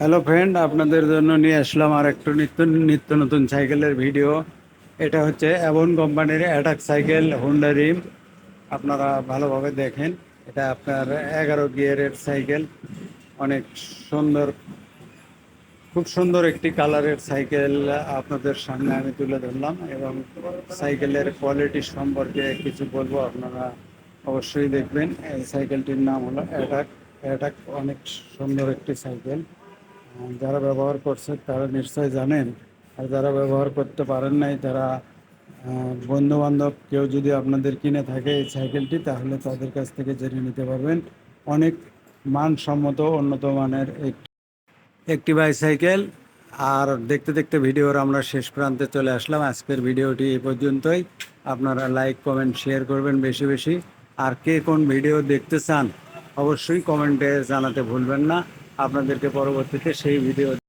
Hello friend আপনাদের জন্য নিয়ে আসলাম আর একটু নিত্য নিত্য নতুন সাইকেলের ভিডিও এটা হচ্ছে অ্যাবন কোম্পানির অ্যাটাক সাইকেল হুন্ডা রিম আপনারা ভালোভাবে দেখেন, এটা আপনার এগারো গিয়ারের সাইকেল। অনেক সুন্দর, খুব সুন্দর একটি কালারের সাইকেল আপনাদের সামনে আমি তুলে ধরলাম এবং সাইকেলের কোয়ালিটি সম্পর্কে কিছু বলব, আপনারা অবশ্যই দেখবেন। এই সাইকেলটির নাম হলো অ্যাটাক অ্যাটাক অনেক সুন্দর একটি সাইকেল। যারা ব্যবহার করছে তারা নিশ্চয় জানেন, আর যারা ব্যবহার করতে পারেন নাই তারা বন্ধু বান্ধব কেউ যদি আপনাদের কিনে থাকে এই সাইকেলটি, তাহলে তাদের কাছ থেকে জেনে নিতে পারবেন। অনেক মানসম্মত উন্নত মানের একটি বাইসাইকেল আর দেখতে দেখতে ভিডিওর আমরা শেষ প্রান্তে চলে আসলাম। আজকের ভিডিওটি এই পর্যন্তই। আপনারা লাইক, কমেন্ট, শেয়ার করবেন বেশি বেশি। আর কে কোন ভিডিও দেখতে চান, অবশ্যই কমেন্টে জানাতে ভুলবেন না। আপনাদেরকে পরবর্তীতে সেই ভিডিও